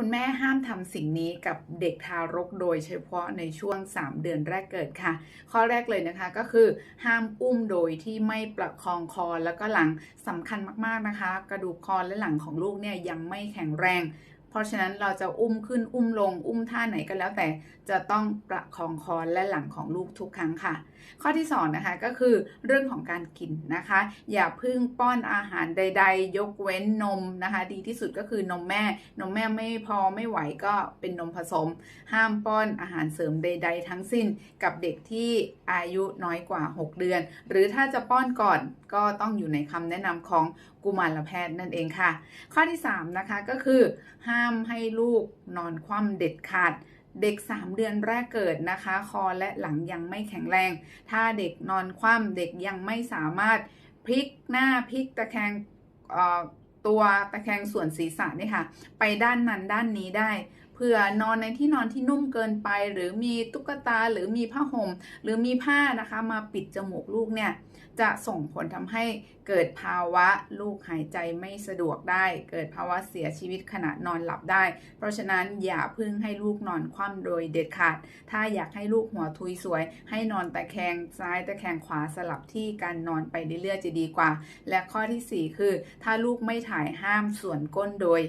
คุณแม่ห้ามทำสิ่งนี้กับเด็กทารกโดยเฉพาะในช่วง 3 เดือนแรกเกิดค่ะ ข้อแรกเลยนะคะก็คือห้ามอุ้มโดยที่ไม่ประคองคอแล้วก็หลังสำคัญมากๆนะคะ กระดูกคอและหลังของลูกเนี่ยยังไม่แข็งแรง เพราะฉะนั้นเราจะอุ้มขึ้นอุ้มลง อุ้มท่าไหนก็แล้วแต่จะต้องประคองคอและหลังของลูกทุกครั้งค่ะ ข้อที่2นะคะก็คือเรื่องของการกินนะคะ อย่าพึ่งป้อนอาหารใด ๆ ยกเว้นนมนะคะ ดีที่สุดก็คือนมแม่ นมแม่ไม่พอไม่ไหวก็เป็นนมผสม ห้ามป้อนอาหารเสริมใด ๆ ทั้งสิ้นกับเด็กที่อายุน้อยกว่า 6 เดือน หรือถ้าจะป้อนก่อน ก็ต้องอยู่ในคำแนะนำของกุมารแพทย์นั่นเองค่ะ ข้อที่ 3 นะคะก็คือ ห้ามให้ลูกนอนคว่ำเด็ดขาดเด็ก 3 เดือนแรกเกิดนะคะ คอและหลังยังไม่แข็งแรง ถ้าเด็กนอนคว่ำเด็กยังไม่สามารถพลิกหน้าพลิกตะแคงตัวตะแคงส่วนศีรษะนี่ค่ะ ไปด้านนั้นด้านนี้ได้ เผื่อนอนในที่นอนที่นุ่มเกินไป หรือมีตุ๊กตาหรือมีผ้าห่ม หรือมีผ้านะคะมาปิดจมูกลูกเนี่ยจะส่งผลทำให้เกิดภาวะลูกหายใจไม่สะดวกได้ เกิดภาวะเสียชีวิตขณะนอนหลับได้ เพราะฉะนั้นอย่าพึ่งให้ลูกนอนคว่ำโดยเด็ดขาด ถ้าอยากให้ลูกหัวทุยสวย ให้นอนตะแคงซ้ายตะแคงขวาสลับที่การนอนไปเรื่อยๆจะดีกว่า และข้อที่ 4 คือ ถ้าลูกไม่ถ่ายห้ามส่วนก้นโดย